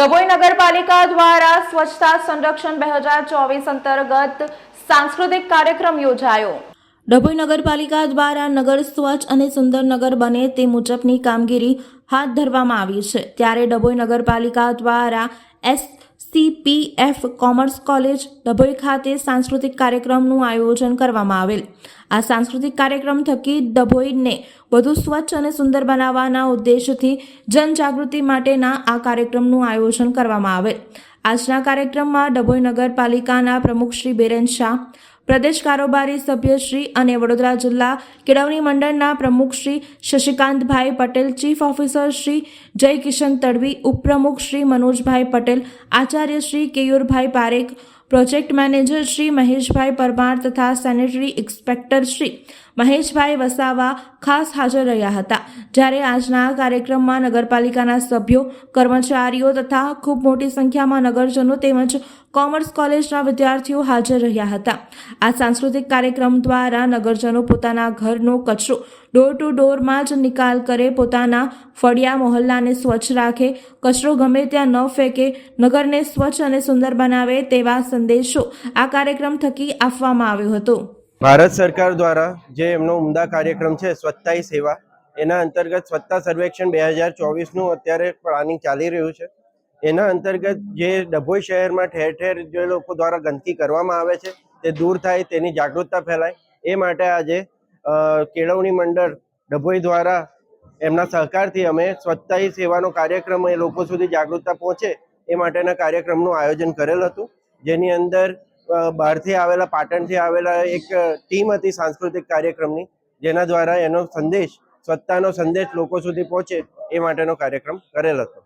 ડભોઈ નગરપાલિકા દ્વારા સ્વચ્છતા સંરક્ષણ બે હજાર ચોવીસ અંતર્ગત સાંસ્કૃતિક કાર્યક્રમ યોજાયો. ડભોઈ નગરપાલિકા દ્વારા નગર સ્વચ્છ અને સુંદર નગર બને તે મુજબની કામગીરી હાથ ધરવામાં આવી છે. ત્યારે ડભોઈ નગરપાલિકા દ્વારા S CPF commerce college Dabhoi ખાતે સાંસ્કૃતિક કાર્યક્રમનું આયોજન કરવામાં આવેલ. આ સાંસ્કૃતિક કાર્યક્રમ થકી ડભોઈને વધુ સ્વચ્છ અને સુંદર બનાવવાના ઉદ્દેશથી જનજાગૃતિ માટેના આ કાર્યક્રમનું આયોજન કરવામાં આવેલ. આજના કાર્યક્રમમાં ડભોઈ નગરપાલિકાના પ્રમુખ શ્રી બેરેન શાહ પ્રદેશ કારોબારી સભ્યશ્રી અને વડોદરા જિલ્લા કેળવણી મંડળના પ્રમુખ શ્રી શશિકાંતભાઈ પટેલ, ચીફ ઓફિસર શ્રી જય કિશન તડવી, ઉપપ્રમુખ શ્રી મનોજભાઈ પટેલ, આચાર્ય શ્રી કેયુરભાઈ પારેખ પ્રોજેક્ટ મેનેજર શ્રી મહેશભાઈ પરમાર તથા સેનેટરી ઇન્સ્પેક્ટર શ્રી મહેશભાઈ વસાવા ખાસ હાજર રહ્યા હતા. જ્યારે આજના કાર્યક્રમમાં નગરપાલિકાના સભ્યો, કર્મચારીઓ તથા ખૂબ મોટી સંખ્યામાં નગરજનો તેમજ કોમર્સ કોલેજના વિદ્યાર્થીઓ હાજર રહ્યા હતા. આ સાંસ્કૃતિક કાર્યક્રમ દ્વારા નગરજનો પોતાના ઘરનો કચરો ડોર ટુ ડોરમાં જ નિકાલ કરે, પોતાના ફળિયા મોહલ્લાને સ્વચ્છ રાખે, કચરો ગમે ત્યાં ન ફેંકે, નગરને સ્વચ્છ અને સુંદર બનાવે તેવા સંદેશો આ કાર્યક્રમ થકી આપવામાં આવ્યો હતો. ભારત સરકાર દ્વારા જે એમનો ઉમદા કાર્યક્રમ છે, સ્વચ્છતા સેવા, એના અંતર્ગત સ્વચ્છતા સર્વેક્ષણ બે હજાર ચોવીસનું અત્યારે પ્લાનિંગ ચાલી રહ્યું છે. એના અંતર્ગત જે ડભોઈ શહેરમાં ઠેર ઠેર જે લોકો દ્વારા ગંદકી કરવામાં આવે છે, તે દૂર થાય, તેની જાગૃતતા ફેલાય, એ માટે આજે કેળવણી મંડળ ડભોઈ દ્વારા એમના સહકારથી અમે સ્વચ્છતા સેવાનો કાર્યક્રમ એ લોકો સુધી જાગૃતતા પહોંચે, એ માટેના કાર્યક્રમનું આયોજન કરેલ હતું. જેની અંદર બહારથી આવેલા, પાટણથી આવેલા એક ટીમ હતી સાંસ્કૃતિક કાર્યક્રમની, જેના દ્વારા એનો સંદેશ, સ્વચ્છતાનો સંદેશ લોકો સુધી પહોંચે એ માટેનો કાર્યક્રમ કરેલ હતો.